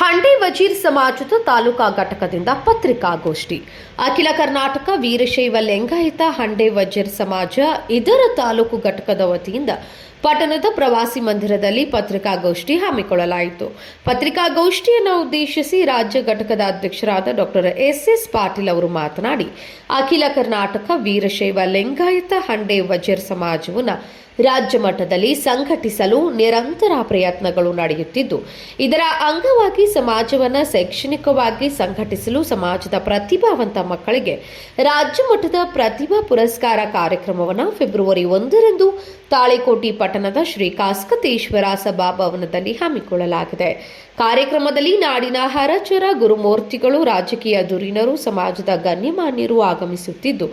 ಹಂಡೆ ವಜೀರ್ ಸಮಾಜದ ತಾಲೂಕಾ ಘಟಕದಿಂದ ಪತ್ರಿಕಾಗೋಷ್ಠಿ. ಅಖಿಲ ಕರ್ನಾಟಕ ವೀರಶೈವ ಲಿಂಗಾಯತ ಹಂಡೆ ವಜೀರ್ ಸಮಾಜ ಇದರ ತಾಲೂಕು ಘಟಕದ ವತಿಯಿಂದ ಪಟ್ಟಣದ ಪ್ರವಾಸಿ ಮಂದಿರದಲ್ಲಿ ಪತ್ರಿಕಾಗೋಷ್ಠಿ ಹಮ್ಮಿಕೊಳ್ಳಲಾಯಿತು. ಪತ್ರಿಕಾಗೋಷ್ಠಿಯನ್ನು ಉದ್ದೇಶಿಸಿ ರಾಜ್ಯ ಘಟಕದ ಅಧ್ಯಕ್ಷರಾದ ಡಾಕ್ಟರ್ ಎಸ್ ಎಸ್ ಪಾಟೀಲ್ ಅವರು ಮಾತನಾಡಿ, ಅಖಿಲ ಕರ್ನಾಟಕ ವೀರಶೈವ ಲಿಂಗಾಯತ ಹಂಡೆ ವಜೀರ್ ಸಮಾಜವನ್ನು ರಾಜ್ಯ ಮಟ್ಟದಲ್ಲಿ ಸಂಘಟಿಸಲು ನಿರಂತರ ಪ್ರಯತ್ನಗಳು ನಡೆಯುತ್ತಿದ್ದು, ಇದರ ಅಂಗವಾಗಿ ಸಮಾಜವನ್ನು ಶೈಕ್ಷಣಿಕವಾಗಿ ಸಂಘಟಿಸಲು ಸಮಾಜದ ಪ್ರತಿಭಾವಂತ ಮಕ್ಕಳಿಗೆ ರಾಜ್ಯ ಮಟ್ಟದ ಪ್ರತಿಭಾ ಪುರಸ್ಕಾರ ಕಾರ್ಯಕ್ರಮವನ್ನು ಫೆಬ್ರವರಿ ಒಂದರಂದು ತಾಳಿಕೋಟಿ ಪಟ್ಟಣದ ಶ್ರೀ ಕಾಸ್ಕತೇಶ್ವರ ಸಭಾಭವನದಲ್ಲಿ ಹಮ್ಮಿಕೊಳ್ಳಲಾಗಿದೆ. ಕಾರ್ಯಕ್ರಮದಲ್ಲಿ ನಾಡಿನ ಹರಚರ ಗುರುಮೂರ್ತಿಗಳು, ರಾಜಕೀಯ ಧುರೀಣರು ಸಮಾಜದ ಗಣ್ಯಮಾನ್ಯರು ಆಗಮಿಸುತ್ತಿದ್ದು,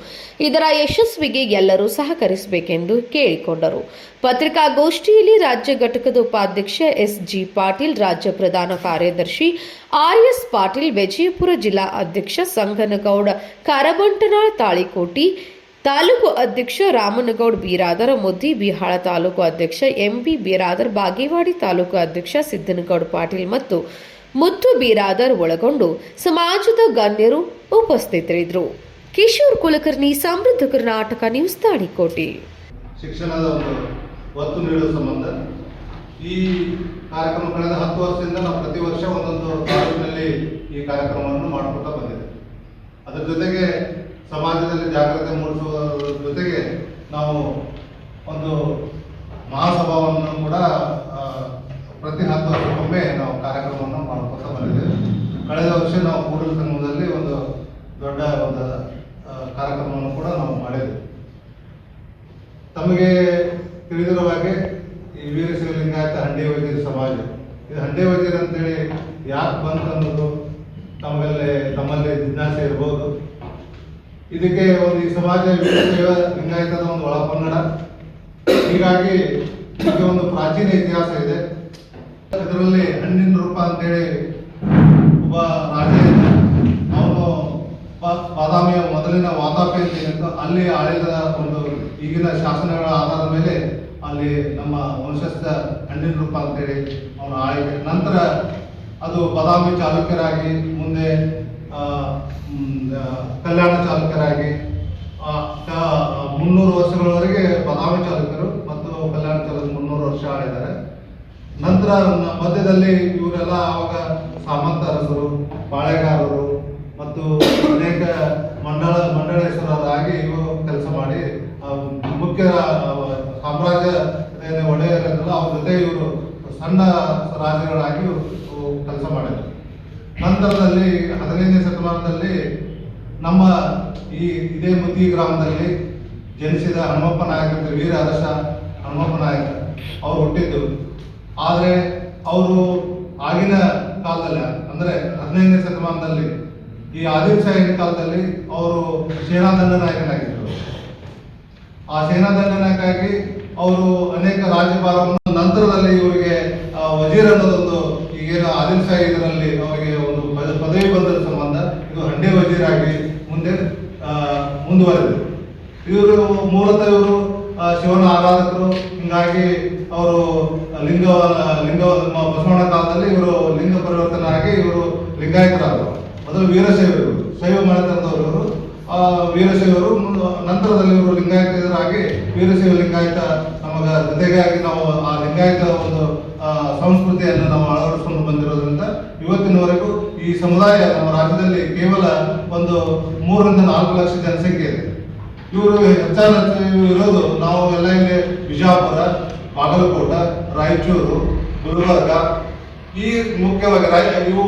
ಇದರ ಯಶಸ್ವಿಗೆ ಎಲ್ಲರೂ ಸಹಕರಿಸಬೇಕೆಂದು ಕೇಳಿಕೊಂಡರು. ಪತ್ರಿಕಾಗೋಷ್ಠಿಯಲ್ಲಿ ರಾಜ್ಯ ಘಟಕದ ಉಪಾಧ್ಯಕ್ಷ ಎಸ್ ಜಿ ಪಾಟೀಲ್, ರಾಜ್ಯ ಪ್ರಧಾನ ಕಾರ್ಯದರ್ಶಿ ಆರ್ ಎಸ್ ಪಾಟೀಲ್, ವಿಜಯಪುರ ಜಿಲ್ಲಾ ಅಧ್ಯಕ್ಷ ಸಂಗನಗೌಡ, ಕರಬಂಟನಾಳ್ ತಾಳಿಕೋಟಿ, ತಾಲೂಕು ಅಧ್ಯಕ್ಷ ರಾಮನಗೌಡ ಬೀರಾದರ್, ಮುದ್ದಿ ಬಿಹಾಳ ತಾಲೂಕು ಅಧ್ಯಕ್ಷ ಎಂಬಿ ಬೀರಾದರ್, ಬಾಗೇವಾಡಿ ತಾಲೂಕು ಅಧ್ಯಕ್ಷ ಸಿದ್ದನಗೌಡ ಪಾಟೀಲ್ ಮತ್ತು ಮುತ್ತು ಬೀರಾದರ್ ಒಳಗೊಂಡು ಸಮಾಜದ ಗಣ್ಯರು ಉಪಸ್ಥಿತರಿದ್ದರು. ಕಿಶೋರ್ ಕುಲಕರ್ಣಿ, ಸಮೃದ್ಧ ಕರ್ನಾಟಕ ನ್ಯೂಸ್ ತಾಳಿಕೋಟಿ. ಶಿಕ್ಷಣದ ಒಂದು ಒತ್ತು ನೀಡುವ ಸಂಬಂಧ. ಈ ಕಾರ್ಯಕ್ರಮ ಕಳೆದ ಹತ್ತು ವರ್ಷದಿಂದ ನಾವು ಪ್ರತಿ ವರ್ಷ ಒಂದೊಂದು ತಾಲೂಕಿನಲ್ಲಿ ಈ ಕಾರ್ಯಕ್ರಮವನ್ನು ಮಾಡಿಕೊಡ್ತಾ ಬಂದಿದೆ. ಅದರ ಜೊತೆಗೆ ಸಮಾಜದಲ್ಲಿ ಜಾಗೃತಿ ಮೂಡಿಸುವ ಜೊತೆಗೆ ನಾವು ಒಂದು ಮಹಾಸಭಾವನ್ನು ಕೂಡ ಪ್ರತಿ ಹತ್ತು ವರ್ಷಕ್ಕೊಮ್ಮೆ ನಾವು ಕಾರ್ಯಕ್ರಮವನ್ನು ಮಾಡ್ಕೊತಾ ಬಂದಿದ್ದೇವೆ ಕಳೆದ ವರ್ಷ ನಾವು ಕೂಡಲ ಸಂಘದಲ್ಲಿ ಒಂದು ದೊಡ್ಡ ಒಂದು ಕಾರ್ಯಕ್ರಮವನ್ನು ಕೂಡ ನಾವು ಮಾಡಿದ್ದೇವೆ ತಮಗೆ ತಿಳಿದಿರುವ ಹಾಗೆ ಈ ವೀರಶಿವಲಿಂಗಾಯತ ಹಂಡೆ ವೈದ್ಯರ ಸಮಾಜ. ಇದು ಹಂಡೆ ವೈದ್ಯರು ಅಂತೇಳಿ ಯಾಕೆ ಬಂತು ಅನ್ನೋದು ತಮಗಲ್ಲೇ ತಮ್ಮಲ್ಲಿ ಜಿಜ್ಞಾಸೆ ಇರ್ಬೋದು. ಇದಕ್ಕೆ ಒಂದು ಈ ಸಮಾಜ ವೀರಶೈವ ಲಿಂಗಾಯತದ ಒಂದು ಒಳಪನ್ನಡ ಹೀಗಾಗಿ ಇದಕ್ಕೆ ಒಂದು ಪ್ರಾಚೀನ ಇತಿಹಾಸ ಇದೆ. ಇದರಲ್ಲಿ ಹಣ್ಣಿನ ರೂಪ ಅಂತೇಳಿ ಒಬ್ಬ ರಾಜ ಬಾದಾಮಿಯ ಮೊದಲಿನ ವಾತಾಪಿ ಅಂತ ಏನಿತ್ತು ಅಲ್ಲಿ ಆಳಿದ ಒಂದು ಈಗಿನ ಶಾಸನಗಳ ಆಧಾರದ ಮೇಲೆ ಅಲ್ಲಿ ನಮ್ಮ ವಂಶಸ್ಥ ಹಣ್ಣಿನ ರೂಪ ಅಂತೇಳಿ ಅವನು ಆಳಿದ ನಂತರ ಅದು ಬಾದಾಮಿ ಚಾಲುಕ್ಯರಾಗಿ, ಮುಂದೆ ಕಲ್ಯಾಣ ಚಾಲುಕ್ಯರಾಗಿ ಮುನ್ನೂರು ವರ್ಷಗಳವರೆಗೆ ಬಾದಾಮಿ ಚಾಲುಕ್ಯರು ಮತ್ತು ಕಲ್ಯಾಣ ಚಾಲುಕ್ಯರು ಮುನ್ನೂರು ವರ್ಷ ಆಳಿದ್ದಾರೆ. ನಂತರ ಮಧ್ಯದಲ್ಲಿ ಇವರೆಲ್ಲ ಆವಾಗ ಸಾಮಂತ ಅರಸರು ಪಾಳೆಗಾರರು ಮತ್ತು ಅನೇಕ ಮಂಡಳ ಮಂಡಳೇಶ್ವರರಾಗಿ ಇವರು ಕೆಲಸ ಮಾಡಿ ಮುಖ್ಯ ಸಾಮ್ರಾಜ್ಯ ಒಡೆಯರಲ್ಲ ಅವ್ರ ಜೊತೆ ಇವರು ಸಣ್ಣ ರಾಜ್ಯಗಳಾಗಿ ಕೆಲಸ ಮಾಡಿದರು. ನಂತರದಲ್ಲಿ ಹದಿನೈದನೇ ಶತಮಾನದಲ್ಲಿ ನಮ್ಮ ಈ ಇದೇ ಮುತಿ ಗ್ರಾಮದಲ್ಲಿ ಜನಿಸಿದ ಹನುಮಪ್ಪ ನಾಯಕ ಅಂತ ವೀರ ಅರಸ ಹನುಮಪ್ಪ ನಾಯಕ ಅವರು ಹುಟ್ಟಿದ್ದು. ಆದರೆ ಅವರು ಆಗಿನ ಕಾಲದಲ್ಲಿ, ಅಂದರೆ ಹದಿನೈದನೇ ಶತಮಾನದಲ್ಲಿ ಈ ಆದಿಲ್ ಕಾಲದಲ್ಲಿ ಅವರು ಸೇನಾದಂಡ ನಾಯಕನಾಗಿದ್ದರು ಆ ಸೇನಾದಂಡ ನಾಯಕಾಗಿ ಅವರು ಅನೇಕ ರಾಜ್ಯಭಾರವನ್ನು ನಂತರದಲ್ಲಿ ಇವರಿಗೆ ವಜೀರ್ ಅನ್ನೋದೊಂದು ಈಗೇನು ಆದಿಲ್ ಇದರಲ್ಲಿ ಅವರಿಗೆ ಒಂದು ಪದ- ಪದವಿ ಬಂದ ಸಂಬಂಧ ಇದು ಹಂಡೆ ವಜೀರ್ ಆಗಿ ಮುಂದೆ ಮುಂದುವರೆದರು ಇವರು ಮೂಲತಃ ಇವರು ಶಿವನ ಆರಾಧಕರು. ಹಿಂಗಾಗಿ ಅವರು ಲಿಂಗ ಲಿಂಗ ಬಸವಣ್ಣ ಕಾಲದಲ್ಲಿ ಇವರು ಲಿಂಗ ಪರಿವರ್ತನೆ ಆಗಿ ಇವರು ಲಿಂಗಾಯತರಾದರು. ಮೊದಲು ವೀರಶೈವರು, ಶೈವ ಮನೆತನದವರು ವೀರಶೈವರು ನಂತರದಲ್ಲಿ ಇವರು ಲಿಂಗಾಯತರಾಗಿ ವೀರಶೈವ ಲಿಂಗಾಯತ ನಮಗ ಜೊತೆಗಾಗಿ ನಾವು ಆ ಲಿಂಗಾಯತ ಒಂದು ಸಂಸ್ಕೃತಿಯನ್ನು ನಾವು ಅಳವಡಿಸಿಕೊಂಡು ಬಂದಿರೋದ್ರಿಂದ ಇವತ್ತಿನವರೆಗೂ ಈ ಸಮುದಾಯ ನಮ್ಮ ರಾಜ್ಯದಲ್ಲಿ ಕೇವಲ ಒಂದು ಮೂರರಿಂದ ನಾಲ್ಕು ಲಕ್ಷ ಜನಸಂಖ್ಯೆ ಇದೆ. ಇವರು ಹೆಚ್ಚಾನ ಇರೋದು ನಾವು ಎಲ್ಲ ಇಲ್ಲಿ ಬಿಜಾಪುರ ಬಾಗಲಕೋಟ, ರಾಯಚೂರು, ಗುಲ್ಬರ್ಗ ಈ ಮುಖ್ಯವಾಗಿ ರಾಜ್ಯ ಇವು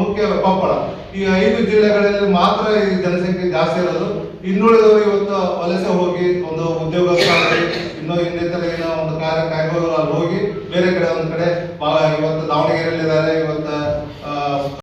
ಮುಖ್ಯ ಕೊಪ್ಪಳ. ಈ ಐದು ಜಿಲ್ಲೆಗಳಲ್ಲಿ ಮಾತ್ರ ಈ ಜನಸಂಖ್ಯೆ ಜಾಸ್ತಿ ಇರೋದು. ಇನ್ನುಳಿದವರು ಇವತ್ತು ವಲಸೆ ಹೋಗಿ ಒಂದು ಉದ್ಯೋಗ ಇನ್ನೂ ಇನ್ನಿತರ ಏನೋ ಒಂದು ಕಾರ್ಯ ಕೈಗೊಳ್ಳಲು ಹೋಗಿ ಬೇರೆ ಕಡೆ ಒಂದು ಕಡೆ ಇವತ್ತು ದಾವಣಗೆರೆಯಲ್ಲಿ ಇದ್ದಾರೆ